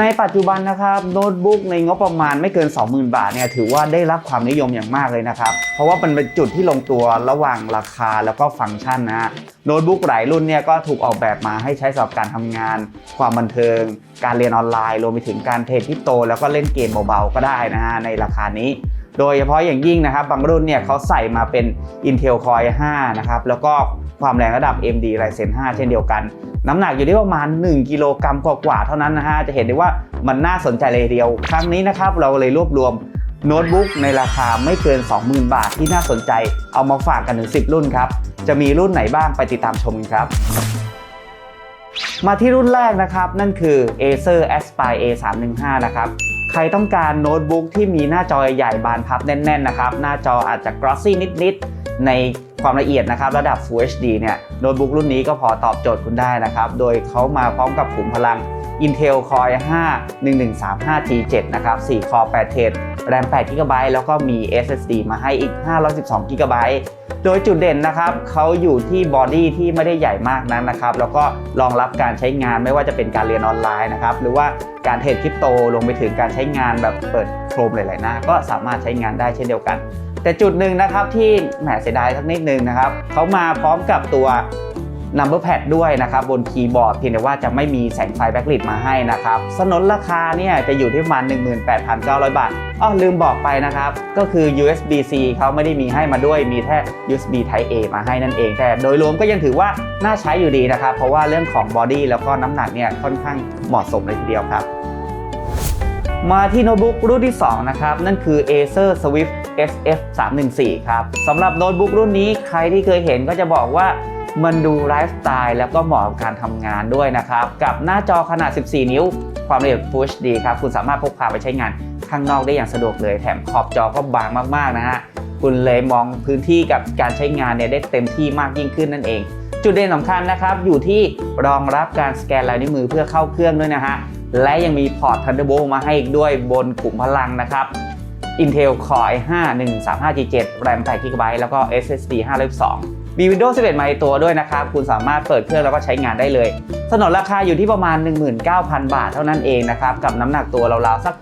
ในปัจจุบันนะครับโน้ตบุ๊กในงบประมาณไม่เกิน 20,000 บาทเนี่ยถือว่าได้รับความนิยมอย่างมากเลยนะครับ เพราะว่ามันเป็นจุดที่ลงตัวระหว่างราคาแล้วก็ฟังก์ชันนะฮะโน้ตบุ๊กหลายรุ่นเนี่ยก็ถูกออกแบบมาให้ใช้สำหรับการทำงาน ความบันเทิง การเรียนออนไลน์ รวมไปถึงการเทรดคริปโต แล้วก็เล่นเกมเบาๆก็ได้นะฮะในราคานี้ โดยเฉพาะอย่างยิ่งนะครับ บางรุ่นเนี่ยเขาใส่มาเป็น Intel Core 5นะครับ แล้วก็ความแรงระดับ AMD Ryzen 5 เช่นเดียวกัน น้ำหนักอยู่ที่ประมาณ 1 กิโลกรัมกว่าๆเท่านั้นนะฮะ จะเห็นได้ว่ามันน่าสนใจเลยทีเดียว ครั้งนี้นะครับ เราเลยรวบรวมโน้ตบุ๊กในราคาไม่เกิน 20,000 บาทที่น่าสนใจ เอามาฝากกันถึง 10 รุ่นครับ จะมีรุ่นไหนบ้างไปติดตามชมกันครับ มาที่รุ่นแรกนะครับ นั่นคือ Acer Aspire A315 นะครับ ใครต้องการโน้ตบุ๊กที่มีหน้าจอใหญ่บานพับแน่นๆนะครับ หน้าจออาจจะกรอสซี่นิดๆ ในความละเอียดนะครับระดับ Full HD เนี่ยโน้ตบุ๊กรุ่นนี้ก็พอตอบโจทย์คุณได้นะครับ โดยเขามาพร้อมกับขุมพลัง Intel Core i5 1135G7 นะครับ4 Core 8เทรด RAM 8 GB แล้วก็มี SSD มาให้อีก 512 GB โดยจุดเด่นนะครับเขาอยู่ที่บอดี้ที่ไม่ได้ใหญ่มากนักนะครับ แล้วก็รองรับการใช้งานไม่ว่าจะเป็นการเรียนออนไลน์นะครับ หรือว่าการเทรดคริปโตลงไปถึงการใช้งานแบบเปิดโครมหลาย ๆ หน้า ก็สามารถใช้งานได้เช่นเดียวกัน แต่จุดหนึ่งนะครับที่แหมสียดายสักนิดนึงนะครับเขามาพร้อมกับตัว Number Pad ด้วยนะครับบนคีย์บอร์ดเพียงแต่ว่าจะไม่มีแสงไฟแบ็กลิทมาให้นะครับสนนราคาเนี่ยจะอยู่ที่ประมาณ 18,900 บาทอ้อลืมบอกไปนะครับ ก็คือ USB-C เขาไม่ได้มีให้มาด้วยมีแค่ USB Type A มาให้นั่นเอง แต่โดยรวมก็ยังถือว่าน่าใช้อยู่ดีนะครับ เพราะว่าเรื่องของบอดี้แล้วก็น้ำหนักเนี่ยค่อนข้างเหมาะสมเลยทีเดียวครับ มาที่โน้ตบุ๊กรุ่นที่ 2 นะครับ นั่นคือ Acer Swift SF 314ครับสำหรับโน้ตบุ๊กรุ่นนี้ใครที่เคยเห็นก็จะบอกว่ามันดูไลฟ์สไตล์แล้วก็เหมาะกับการทำงานด้วยนะครับ กับหน้าจอขนาด 14 นิ้ว ความละเอียด Full HD ครับ คุณสามารถพกพาไปใช้งานข้างนอกได้อย่างสะดวกเลย แถมขอบจอก็บางมากๆนะฮะคุณเลยมองพื้นที่กับการใช้งานเนี่ยได้เต็มที่มากยิ่งขึ้นนั่นเอง จุดเด่นสำคัญนะครับ อยู่ที่รองรับการสแกนลายนิ้วมือเพื่อเข้าเครื่องด้วยนะฮะและยังมีพอร์ต Thunderbolt มาให้อีกด้วยบนขุมพลังนะครับ Intel Core i5 135G7 RAM 8 GB แล้วก็ SSD 512มี Windows 11 มาในตัวด้วยนะครับ คุณสามารถเปิดเครื่องแล้วก็ใช้งานได้เลยสนนราคาอยู่ที่ประมาณ 19,000 บาทเท่านั้นเองนะครับ กับน้ำหนักตัวราวๆสัก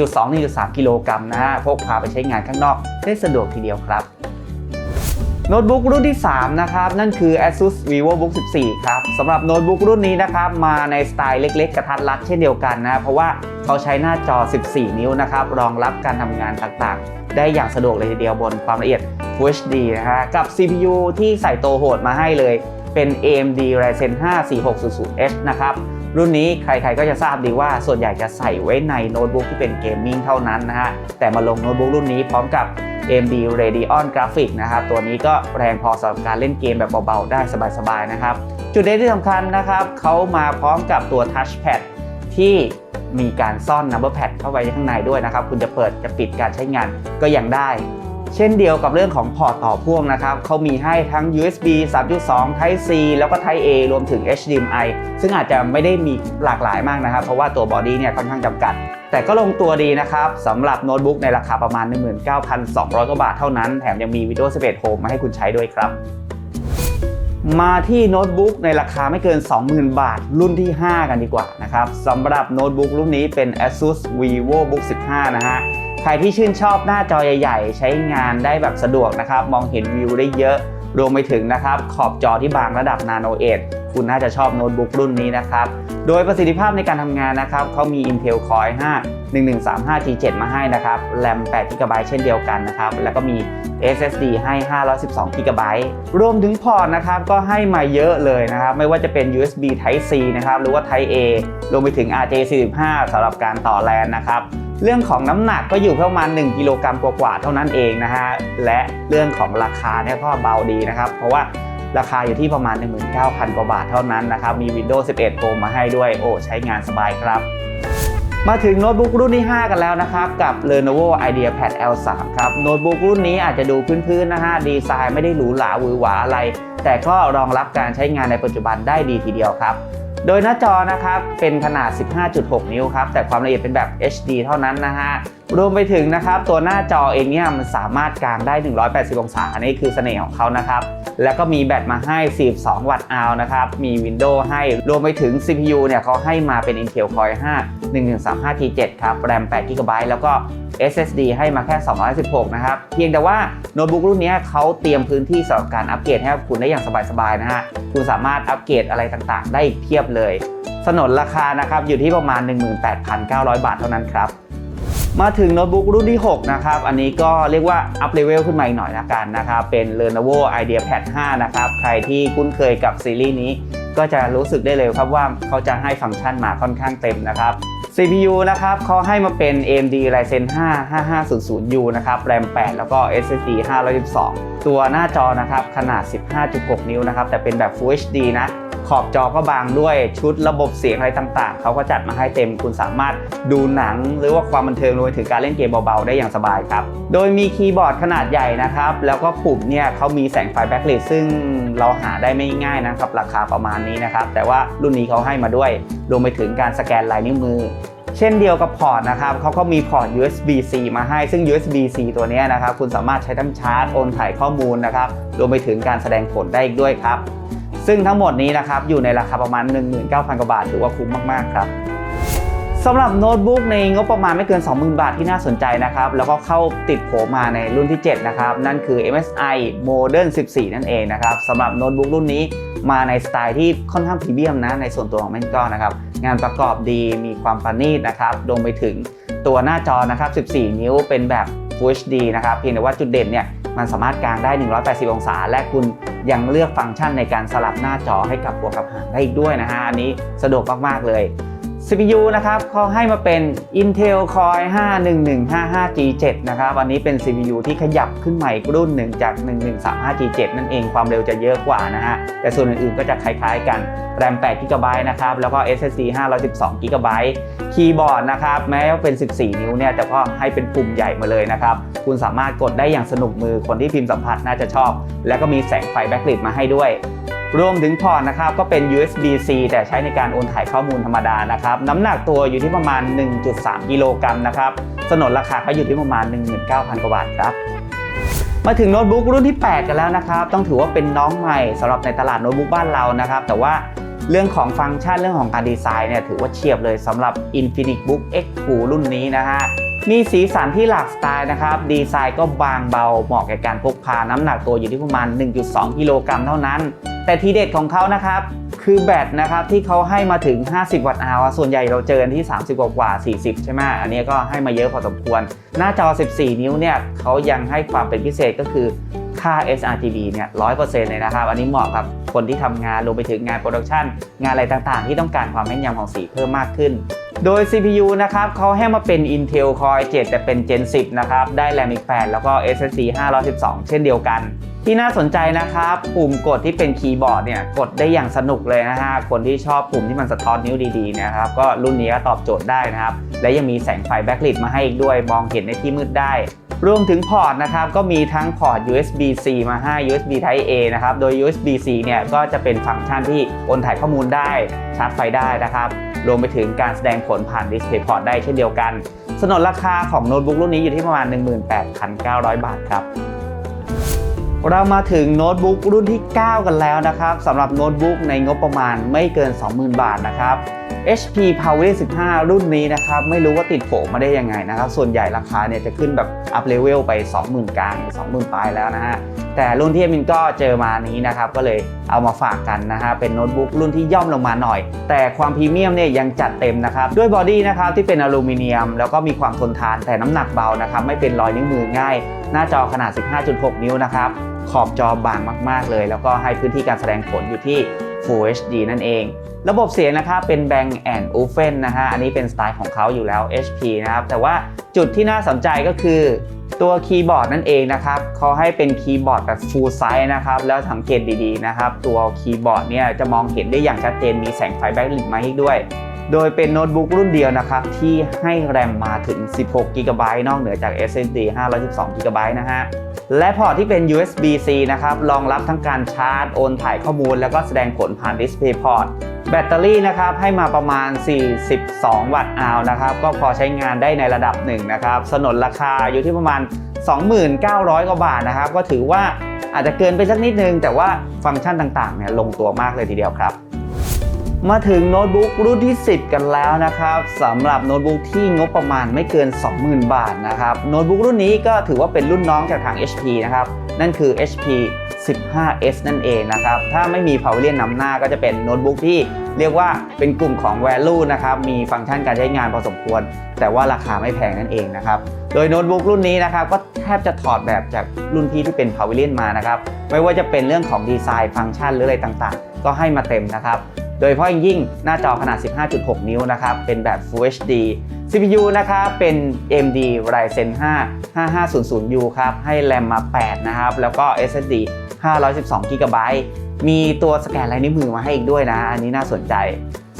1.2-1.3 กิโลกรัมนะฮะพกพาไปใช้งานข้างนอกได้สะดวกทีเดียวครับ โน้ตบุ๊กรุ่นที่ 3 นะครับ นั่นคือ ASUS VivoBook 14 ครับสำหรับโน้ตบุ๊กรุ่นนี้นะครับ มาในสไตล์เล็ก ๆ กระทัดรัดเช่นเดียวกันนะเพราะว่าเขาใช้หน้าจอ 14 นิ้วนะครับ รองรับการทำงานต่างๆ ได้อย่างสะดวกเลยทีเดียวบนความละเอียด Full HD นะฮะกับ CPU ที่ใส่โตโหดมาให้เลยเป็น AMD Ryzen 5 4600H นะครับรุ่นนี้ใครๆก็จะทราบดีว่าส่วนใหญ่จะใส่ไว้ในโน้ตบุ๊กที่เป็นเกมมิ่งเท่านั้นนะฮะแต่มาลงโน้ตบุ๊กรุ่นนี้พร้อมกับ AMD Radeon Graphics นะครับตัวนี้ก็แรงพอสำหรับการเล่นเกมแบบเบาๆ ได้สบายๆนะครับ จุดเด่นที่สำคัญนะครับเขามาพร้อมกับตัว Touchpad ที่มีการซ่อน Number Pad เข้าไปข้างในด้วยนะครับ คุณจะเปิดจะปิดการใช้งานก็ยังได้ เช่นเดียวกับเรื่องของพอร์ตต่อพ่วงนะครับเขามีให้ทั้ง USB 3.2 Type C แล้วก็ Type A รวมถึง HDMI ซึ่งอาจจะไม่ได้มีหลากหลายมากนะครับ เพราะว่าตัวบอดี้เนี่ยค่อนข้างจำกัด แต่ก็ลงตัวดีนะครับสำหรับโน้ตบุ๊กในราคาประมาณ 19,200กว่าบาทเท่านั้น แถมยังมี Windows 11 Home มาให้คุณใช้ด้วยครับ มาที่โน้ตบุ๊กในราคาไม่เกิน 20,000 บาท รุ่นที่ 5 กันดีกว่านะครับสำหรับโน้ตบุ๊กรุ่นนี้เป็น ASUS VivoBook 15 นะฮะใครที่ชื่นชอบหน้าจอใหญ่ ๆ ใช้งานได้แบบสะดวกนะครับ มองเห็นวิวได้เยอะ รวมไปถึงนะครับขอบจอที่บางระดับ Nano 8คุณน่าจะชอบโน้ตบุ๊กรุ่นนี้นะครับ โดยประสิทธิภาพในการทำงานนะครับเขามี Intel Core i5 1135G7 มาให้นะครับ RAM 8 GB เช่นเดียวกันนะครับ แล้วก็มี SSD ให้ 512 GB รวมถึงพอร์ตนะครับก็ให้มาเยอะเลยนะครับ ไม่ว่าจะเป็น USB Type C นะครับ หรือว่า Type A รวมไปถึง RJ45 สำหรับการต่อแลนนะครับ เรื่องของน้ำหนักก็อยู่ประมาณ 1 กิโลกรัมกว่าๆเท่านั้นเองนะฮะและเรื่องของราคาเนี่ยก็เบาดีนะครับ เพราะว่าราคาอยู่ที่ประมาณ 19,000 กว่าบาทเท่านั้นนะครับ มี Windows 11 Pro มาให้ด้วย โอ้ ใช้งานสบายครับ มาถึงโน้ตบุ๊กรุ่นที่ 5 กันแล้วนะครับ กับ Lenovo IdeaPad L3 ครับ โน้ตบุ๊กรุ่นนี้อาจจะดูพื้นๆนะฮะ ดีไซน์ไม่ได้หรูหราหวือหวาอะไร แต่ก็รองรับการใช้งานในปัจจุบันได้ดีทีเดียวครับ โดยหน้าจอนะครับเป็นขนาด 15.6 นิ้วครับ แต่ความละเอียดเป็นแบบ HD เท่านั้นนะฮะ รวมไปถึงนะครับตัวหน้าจอเองเนี่ยมันสามารถกางได้ 180 องศา อันนี้คือเสน่ห์ของเขานะครับ แล้วก็มีแบตมาให้ 42 วัตต์อาวนะครับ มี Windows ให้ รวมไปถึง CPU เนี่ยเขาให้มาเป็น Intel Core i5 1135T7 ครับ RAM 8 GB แล้วก็ SSD ให้มาแค่ 216 นะครับ เพียงแต่ว่าโน้ตบุ๊กรุ่นนี้เขาเตรียมพื้นที่สำหรับการอัปเกรดให้กับคุณได้อย่างสบายๆนะฮะ คุณสามารถอัปเกรดอะไรต่างๆ ได้เพียบเลย สนนราคานะครับอยู่ที่ประมาณ 18,900 บาทเท่านั้นครับมาถึงโน้ตบุ๊กรุ่นที่ 6 นะครับ อันนี้ก็เรียกว่าอัพเลเวลขึ้นมาอีกหน่อยละกันนะครับ เป็น Lenovo IdeaPad 5 นะครับ ใครที่คุ้นเคยกับซีรีส์นี้ ก็จะรู้สึกได้เลยครับว่าเขาจะให้ฟังก์ชันมาค่อนข้างเต็มนะครับ CPU นะครับเขาให้มาเป็น AMD Ryzen 5 5500U นะครับ RAM 8 แล้วก็ SSD 512 ตัวหน้าจอนะครับ ขนาด 15.6 นิ้วนะครับ แต่เป็นแบบ Full HD นะ ขอบจอก็บางด้วยชุดระบบเสียงอะไรต่างๆ เขาก็จัดมาให้เต็มคุณสามารถดูหนัง หรือว่าความบันเทิงรวมถึงการเล่นเกมเบาๆ ได้อย่างสบายครับ โดยมีคีย์บอร์ดขนาดใหญ่นะครับ แล้วก็ปุ่มเนี่ยเขามีแสงไฟแบ็คเลิทซึ่งเราหาได้ไม่ง่ายนะครับ ราคาประมาณนี้นะครับ แต่ว่ารุ่นนี้เขาให้มาด้วยรวมไปถึงการสแกนลายนิ้วมือเช่นเดียวกับพอร์ตนะครับเขาก็มีพอร์ต USB-C มาให้ซึ่ง USB-C ตัวนี้นะครับ คุณสามารถใช้ทั้งชาร์จ โอนถ่ายข้อมูลนะครับ รวมไปถึงการแสดงผลได้อีกด้วยครับ ซึ่งทั้งหมดนี้นะครับอยู่ในราคาประมาณ 19,000กว่าบาทถือว่าคุ้มมากๆครับสำหรับโน้ตบุ๊กในงบประมาณไม่เกิน 20,000 บาทที่น่าสนใจนะครับ แล้วก็เข้าติดโผมาในรุ่นที่ 7 นะครับ นั่นคือ MSI Modern 14 นั่นเองนะครับสำหรับโน้ตบุ๊กรุ่นนี้มาในสไตล์ที่ค่อนข้างพรีเมียมนะ ในส่วนตัวของแม่นก็นะครับ งานประกอบดีมีความประณีตนะครับรวมไปถึงตัวหน้าจอนะครับ 14 นิ้วเป็นแบบ Full HD นะครับ เพียงแต่ว่าจุดเด่นเนี่ยมันสามารถกางได้ 180 องศา และคุณ ยังเลือกฟังก์ชันในการสลับหน้าจอให้กับหัวกับหางได้อีกด้วยนะฮะอันนี้สะดวกมากๆเลย CPU นะครับเขาให้มาเป็น Intel Core i5 1155G7 นะครับ อันนี้เป็น CPU ที่ขยับขึ้นใหม่รุ่นหนึ่งจาก 1135G7 นั่นเองความเร็วจะเยอะกว่านะฮะ แต่ส่วนอื่นๆก็จะคล้ายๆกัน RAM 8 GB นะครับ แล้วก็ SSD 512 GB คีย์บอร์ดนะครับ แม้ว่าเป็น 14 นิ้วเนี่ย แต่ก็ให้เป็นปุ่มใหญ่มาเลยนะครับ คุณสามารถกดได้อย่างสนุกมือคนที่พิมพ์สัมผัสน่าจะชอบ แล้วก็มีแสงไฟแบ็คลิทมาให้ด้วย รวมถึงพอร์ตนะครับก็เป็น USB-C แต่ใช้ในการโอนถ่ายข้อมูลธรรมดานะครับน้ำหนักตัวอยู่ที่ประมาณ 1.3 กิโลกรัมนะครับสนนราคาก็อยู่ที่ประมาณ 19,000 กว่าบาทครับมาถึงโน้ตบุ๊กรุ่นที่ 8 กันแล้วนะครับ ต้องถือว่าเป็นน้องใหม่สำหรับในตลาดโน้ตบุ๊กบ้านเรานะครับ แต่ว่าเรื่องของฟังก์ชันเรื่องของการดีไซน์เนี่ยถือว่าเฉียบเลยสำหรับ Infinix Book X2 รุ่นนี้นะฮะ มีสีสันที่หลากสไตล์นะครับ ดีไซน์ก็บางเบาเหมาะแก่การพกพาน้ำหนักตัวอยู่ที่ประมาณ 1.2 กิโลกรัมเท่านั้น แต่ทีเด็ดของเขานะครับ คือแบตนะครับที่เขาให้มาถึง 50 วัตต์อาวส่วนใหญ่เราเจอกันที่ 30กว่ากว่า 40 ใช่ไหมอันนี้ก็ให้มาเยอะพอสมควร หน้าจอ 14 นิ้วเนี่ยเขายังให้ความเป็นพิเศษก็คือค่า sRGB เนี่ย100%เลยนะครับ อันนี้เหมาะกับคนที่ทำงานรวมไปถึงงานโปรดักชันงานอะไรต่างๆ ที่ต้องการความแม่นยำของสีเพิ่มมากขึ้น โดย CPU นะครับเขาให้มาเป็น Intel Core i7 แต่เป็น Gen 10 นะครับ ได้ RAM อีก 8 แล้วก็ SSD 512 เช่นเดียวกัน ที่น่าสนใจนะครับ ปุ่มกดที่เป็นคีย์บอร์ดเนี่ย กดได้อย่างสนุกเลยนะฮะ คนที่ชอบปุ่มที่มันสะท้อนนิ้วดีๆนะครับ ก็รุ่นนี้ก็ตอบโจทย์ได้นะครับ และยังมีแสงไฟแบ็คลิทมาให้อีกด้วย มองเห็นในที่มืดได้ รวมถึงพอร์ตนะครับ ก็มีทั้งพอร์ต USB-C มาให้ USB Type A นะครับ โดย USB-C เนี่ย ก็จะเป็นฟังก์ชันที่โอนถ่ายข้อมูลได้ ชาร์จไฟได้นะครับ รวมไปถึงการแสดงผลผ่าน Display Port ได้เช่นเดียวกัน สนนราคาของโน้ตบุ๊กรุ่นนี้อยู่ที่ประมาณ 18,900 บาทครับเรามาถึงโน้ตบุ๊กรุ่นที่ 9 กันแล้วนะครับสำหรับโน้ตบุ๊กในงบประมาณไม่เกิน 20,000 บาทนะครับ HP Power 15 รุ่นนี้นะครับ ไม่รู้ว่าติดโผมาได้ยังไงนะครับ ส่วนใหญ่ราคาเนี่ยจะขึ้นแบบอัพเลเวลไป 20,000 กลาง 20,000 ปลายแล้วนะฮะ แต่รุ่นที่เอมินก็เจอมานี้นะครับ ก็เลยเอามาฝากกันนะฮะ เป็นโน้ตบุ๊กรุ่นที่ย่อมลงมาหน่อย แต่ความพรีเมียมเนี่ยยังจัดเต็มนะครับ ด้วยบอดี้นะครับที่เป็นอลูมิเนียม แล้วก็มีความทนทานแต่น้ำหนักเบานะครับ ไม่เป็นรอยนิ้วมือง่าย หน้าจอขนาด 15.6 นิ้วนะครับ ขอบจอบางมาก ๆ เลย แล้วก็ให้พื้นที่การแสดงผลอยู่ที่ Full HD นั่นเอง ระบบเสียงนะครับเป็น Bang Olufsen นะฮะ อันนี้เป็นสไตล์ของเขาอยู่แล้ว HP นะครับ แต่ว่าจุดที่น่าสนใจก็คือตัวคีย์บอร์ดนั่นเองนะครับเขาให้เป็นคีย์บอร์ดแบบ full size นะครับ แล้วสังเกตดีๆนะครับ ตัวคีย์บอร์ดเนี่ยจะมองเห็นได้อย่างชัดเจนมีแสงไฟแบ็คลิทมาให้ด้วย โดยเป็นโน้ตบุ๊กรุ่นเดียวนะครับ ที่ให้แรมมาถึง 16 g b นอกเหนือจาก SSD 512 g b นะฮะ และพอร์ตที่เป็น USB-C นะครับ รองรับทั้งการชาร์จ โอนถ่ายข้อมูล แล้วก็แสดงผลผ่าน DisplayPort แบตเตอรี่นะครับ ให้มาประมาณ 42 วัตต์อาวนะครับ ก็พอใช้งานได้ในระดับหนึ่งนะครับ สนนราคาอยู่ที่ประมาณ 29,000กว่าบาทนะครับ ก็ถือว่าอาจจะเกินไปสักนิดนึง แต่ว่าฟังก์ชันต่างๆเนี่ยลงตัวมากเลยทีเดียวครับ มาถึงโน้ตบุ๊กรุ่นที่ 10 กันแล้วนะครับสำหรับโน้ตบุ๊กที่งบประมาณไม่เกิน 20,000 บาทนะครับโน้ตบุ๊กรุ่นนี้ก็ถือว่าเป็นรุ่นน้องจากทาง HP นะครับนั่นคือ HP 15s นั่นเองนะครับถ้าไม่มี Pavilion นำหน้าก็จะเป็นโน้ตบุ๊กที่เรียกว่าเป็นกลุ่มของ Value นะครับมีฟังก์ชันการใช้งานพอสมควร แต่ว่าราคาไม่แพงนั่นเองนะครับโดยโน้ตบุ๊กรุ่นนี้นะครับก็แทบจะถอดแบบจากรุ่นพี่ที่เป็น Pavilion มานะครับไม่ว่าจะเป็นเรื่องของดีไซน์ฟังก์ชันหรืออะไรต่างๆ ก็ให้มาเต็มนะครับ โดยเฉพาะอยยิ่งหน้าจอขนาด 15.6 นิ้วนะครับ เป็นแบบ Full HD CPU นะครับเป็น AMD Ryzen 5 5500U ครับ ให้แรมมา 8 นะครับ แล้วก็ SSD 512 GB มีตัวสแกนลายนิ้วมือมาให้อีกด้วยนะ อันนี้น่าสนใจ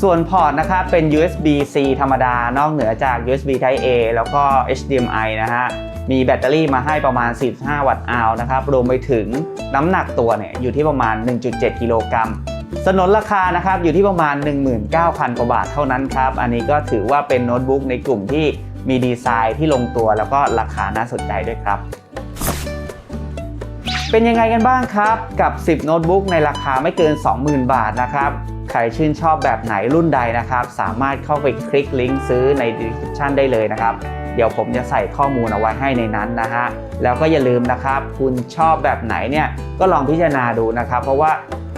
ส่วนพอร์ตนะครับเป็น USB-C ธรรมดานอกเหนือจาก USB Type A แล้วก็ HDMI นะฮะมีแบตเตอรี่มาให้ประมาณ 45 วัตต์อาวนะครับ รวมไปถึงน้ำหนักตัวเนี่ยอยู่ที่ประมาณ 1.7 กิโลกรัม สนนราคานะครับอยู่ที่ประมาณ 19,000กว่าบาทเท่านั้นครับ อันนี้ก็ถือว่าเป็นโน้ตบุ๊กในกลุ่มที่มีดีไซน์ที่ลงตัวแล้วก็ราคาน่าสนใจด้วยครับ เป็นยังไงกันบ้างครับ กับ 10 โน้ตบุ๊กในราคาไม่เกิน 20,000 บาทนะครับใครชื่นชอบแบบไหนรุ่นใดนะครับ สามารถเข้าไปคลิกลิงก์ซื้อใน description ได้เลยนะครับ เดี๋ยวผมจะใส่ข้อมูลเอาไว้ให้ในนั้นนะฮะแล้วก็อย่าลืมนะครับ คุณชอบแบบไหนเนี่ยก็ลองพิจารณาดูนะครับ เพราะว่า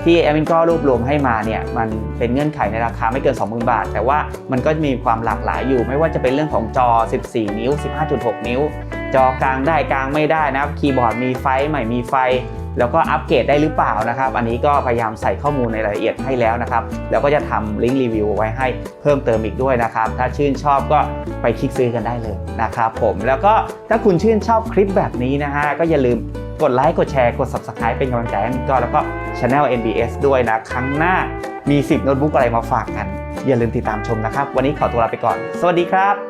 ที่แอมินก็รวบรวมให้มาเนี่ยมันเป็นเงื่อนไขในราคาไม่เกิน 20,000 บาท แต่ว่ามันก็มีความหลากหลายอยู่ ไม่ว่าจะเป็นเรื่องของจอ 14 นิ้ว 15.6 นิ้ว จอกลางได้กลางไม่ได้นะครับคีย์บอร์ดมีไฟใหม่มีไฟ แล้วก็อัปเกรดได้หรือเปล่านะครับ อันนี้ก็พยายามใส่ข้อมูลในรายละเอียดให้แล้วนะครับ แล้วก็จะทำลิงก์รีวิวไว้ให้เพิ่มเติมอีกด้วยนะครับ ถ้าชื่นชอบก็ไปคลิกซื้อกันได้เลยนะครับผมแล้วก็ถ้าคุณชื่นชอบคลิปแบบนี้นะฮะก็อย่าลืม กดไลค์กดแชร์กด Subscribe เป็นกำลังใจให้มินก็แล้วก็ Channel NBS ด้วยนะ ครั้งหน้ามี 10 โน้ตบุ๊กอะไรมาฝากกัน อย่าลืมติดตามชมนะครับ วันนี้ขอตัวลาไปก่อน สวัสดีครับ